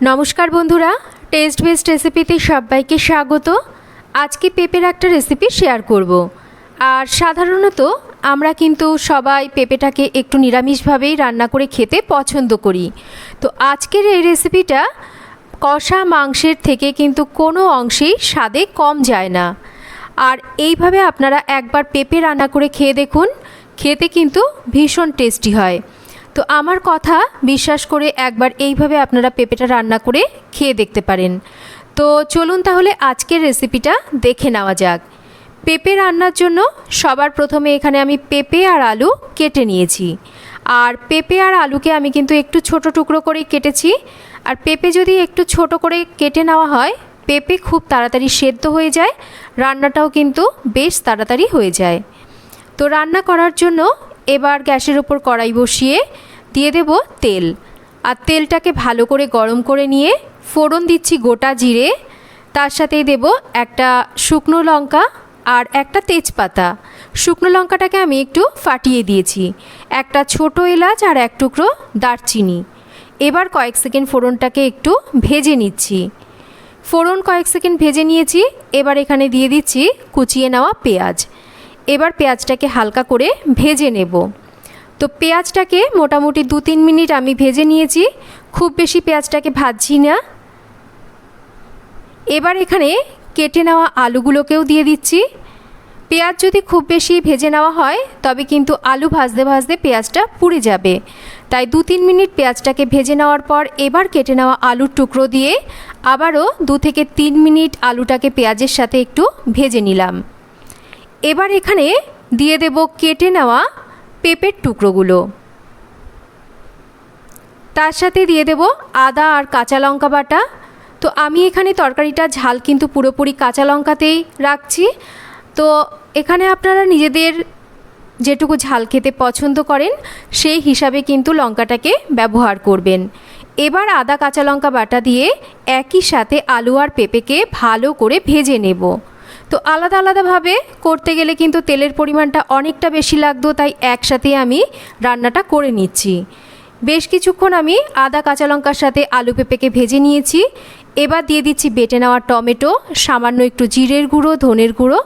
নমস্কার বন্ধুরা test best রেসিপিতে সবাইকে স্বাগত। আজকে পেঁপের একটা রেসিপি শেয়ার করব। আর সাধারণত আমরা কিন্তু সবাই পেঁপেটাকে একটু নিরামিষভাবেই রান্না করে খেতে পছন্দ করি। তো আজকের এই রেসিপিটা কষা মাংসের থেকে কিন্তু কোনো অংশেই স্বাদে কম যায় না। আর এইভাবে আপনারা একবার পেঁপে রান্না করে খেয়ে দেখুন, খেতে কিন্তু ভীষণ টেস্টি হয়। তো আমার কথা বিশ্বাস করে একবার এইভাবে আপনারা পেঁপেটা রান্না করে খেয়ে দেখতে পারেন। তো চলুন তাহলে আজকের রেসিপিটা দেখে নেওয়া যাক। পেঁপে রান্নার জন্য সবার প্রথমে এখানে আমি পেঁপে আর আলু কেটে নিয়েছি। আর পেঁপে আর আলুকে আমি কিন্তু একটু ছোট টুকরো করে কেটেছি। আর পেঁপে যদি একটু ছোট করে কেটে নেওয়া হয়, পেঁপে খুব তাড়াতাড়ি সেদ্ধ হয়ে যায়, রান্নাটাও কিন্তু বেশ তাড়াতাড়ি হয়ে যায়। তো রান্না করার জন্য এবার গ্যাসের ওপর কড়াই বসিয়ে দিয়ে দেব তেল। আর তেলটাকে ভালো করে গরম করে নিয়ে ফোড়ন দিচ্ছি গোটা জিরে। তার সাথেই দেব একটা শুকনো লঙ্কা আর একটা তেজপাতা। শুকনো লঙ্কাটাকে আমি একটু ফাটিয়ে দিয়েছি। একটা ছোট এলাচ আর এক টুকরো দারচিনি। এবার কয়েক সেকেন্ড ফোড়নটাকে একটু ভেজে নিচ্ছি। ফোড়ন কয়েক সেকেন্ড ভেজে নিয়েছি। এবার এখানে দিয়ে দিচ্ছি কুচিয়ে নেওয়া পেঁয়াজ। এবার পেঁয়াজটাকে হালকা করে ভেজে নেব। তো পেঁয়াজটাকে মোটামুটি দু তিন মিনিট আমি ভেজে নিয়েছি। খুব বেশি পেঁয়াজটাকে ভাজছি না। এবার এখানে কেটে নেওয়া আলুগুলোকেও দিয়ে দিচ্ছি। পেঁয়াজ যদি খুব বেশি ভেজে নেওয়া হয়, তবে কিন্তু আলু ভাজতে ভাজতে পেঁয়াজটা পুড়ে যাবে। তাই দু তিন মিনিট পেঁয়াজটাকে ভেজে নেওয়ার পর এবার কেটে নেওয়া আলুর টুকরো দিয়ে আবারও দু থেকে তিন মিনিট আলুটাকে পেঁয়াজের সাথে একটু ভেজে নিলাম। এবার এখানে দিয়ে দেব কেটে নেওয়া পেঁপের টুকরোগুলো। তার সাথে দিয়ে দেব আদা আর কাঁচা লঙ্কা বাটা। তো আমি এখানে তরকারিটা ঝাল কিন্তু পুরোপুরি কাঁচা লঙ্কাতেই রাখছি। তো এখানে আপনারা নিজেদের যেটুকু ঝাল খেতে পছন্দ করেন, সেই হিসাবে কিন্তু লঙ্কাটাকে ব্যবহার করবেন। এবার আদা কাঁচা লঙ্কা বাটা দিয়ে একই সাথে আলু আর পেঁপেকে ভালো করে ভেজে নেব। তো আলাদা আলাদাভাবে করতে গেলে কিন্তু তেলের পরিমাণটা অনেকটা বেশি লাগতো, তাই একসাথে আমি রান্নাটা করে নিচ্ছি। বেশ কিছুক্ষণ আমি আদা, কাঁচা লঙ্কার সাথে আলু পেঁপেকে ভেজে নিয়েছি। এবার দিয়ে দিচ্ছি বেটে নেওয়া টমেটো, সামান্য একটু জিরের গুঁড়ো, ধনের গুঁড়ো,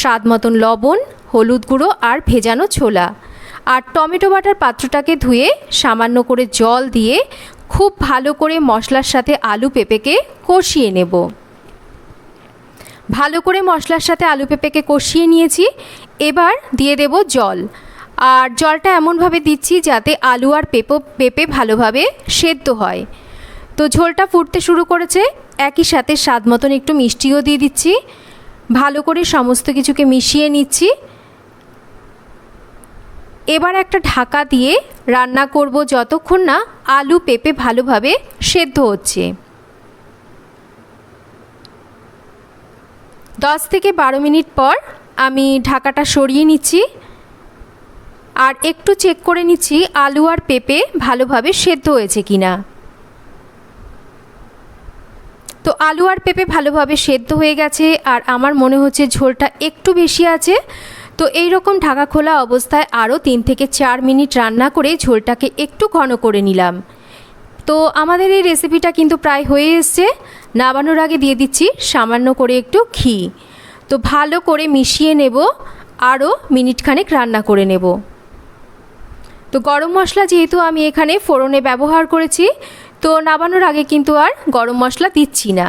স্বাদ মতন লবণ, হলুদ গুঁড়ো আর ভেজানো ছোলা। আর টমেটো বাটার পাত্রটাকে ধুয়ে সামান্য করে জল দিয়ে খুব ভালো করে মশলার সাথে আলু পেঁপেকে কষিয়ে নেব। ভালো করে মশলার সাথে আলু পেঁপেকে কষিয়ে নিয়েছি। এবার দিয়ে দেব জল। আর জলটা এমনভাবে দিচ্ছি যাতে আলু আর পেঁপো, পেঁপে ভালোভাবে সেদ্ধ হয়। তো ঝোলটা ফুটতে শুরু করেছে। একই সাথে স্বাদ মতন একটু মিষ্টিও দিয়ে দিচ্ছি। ভালো করে সমস্ত কিছুকে মিশিয়ে নিচ্ছি। এবার একটা ঢাকা দিয়ে রান্না করব যতক্ষণ না আলু, পেঁপে ভালোভাবে সেদ্ধ হচ্ছে। দশ থেকে বারো মিনিট পর আমি ঢাকাটা সরিয়ে নিচ্ছি। আর একটু চেক করে নিচ্ছি আলু আর পেঁপে ভালোভাবে সেদ্ধ হয়েছে কিনা। তো আলু আর পেঁপে ভালোভাবে সেদ্ধ হয়ে গেছে আর আমার মনে হচ্ছে ঝোলটা একটু বেশি আছে। তো এই রকম ঢাকা খোলা অবস্থায় আরও তিন থেকে চার মিনিট রান্না করে ঝোলটাকে একটু ঘন করে নিলাম। তো আমাদের এই রেসিপিটা কিন্তু প্রায় হয়ে এসছে। নামানোর আগে দিয়ে দিচ্ছি, সামান্য করে একটু ঘি। তো ভালো করে মিশিয়ে নেব আরও মিনিটখানেক রান্না করে নেব। তো গরম মশলা যেহেতু আমি এখানে ফোড়নে ব্যবহার করেছি, তো নামানোর আগে কিন্তু আর গরম মশলা দিচ্ছি না।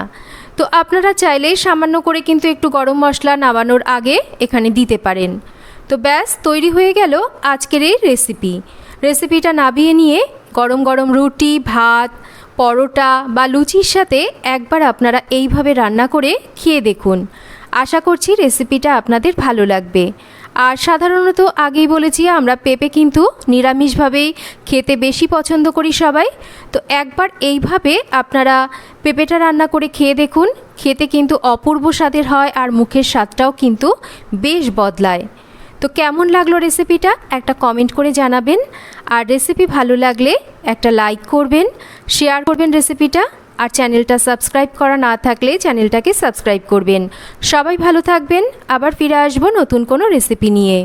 তো আপনারা চাইলেই সামান্য করে কিন্তু একটু গরম মশলা নামানোর আগে এখানে দিতে পারেন। তো ব্যাস, তৈরি হয়ে গেল আজকের এই রেসিপি। রেসিপিটা নাবিয়ে নিয়ে গরম গরম রুটি, ভাত পরোটা বা লুচির সাথে একবার আপনারা এইভাবে রান্না করে খেয়ে দেখুন। আশা করছি রেসিপিটা আপনাদের ভালো লাগবে। আর সাধারণত আগেই বলেছি, আমরা পেঁপে কিন্তু নিরামিষভাবেই খেতে বেশি পছন্দ করি সবাই। তো একবার এইভাবে আপনারা পেঁপেটা রান্না করে খেয়ে দেখুন। খেতে কিন্তু অপূর্ব স্বাদের হয় আর মুখের স্বাদটাও কিন্তু বেশ বদলায়। তো কেমন লাগল রেসিপিটা একটা কমেন্ট করে জানাবেন। আর রেসিপি ভালো লাগলে একটা লাইক করবেন শেয়ার করবেন রেসিপিটা আর চ্যানেলটা সাবস্ক্রাইব করা না থাকলে চ্যানেলটাকে সাবস্ক্রাইব করবেন। সবাই ভালো থাকবেন। আবার ফিরে আসব নতুন কোনো রেসিপি নিয়ে।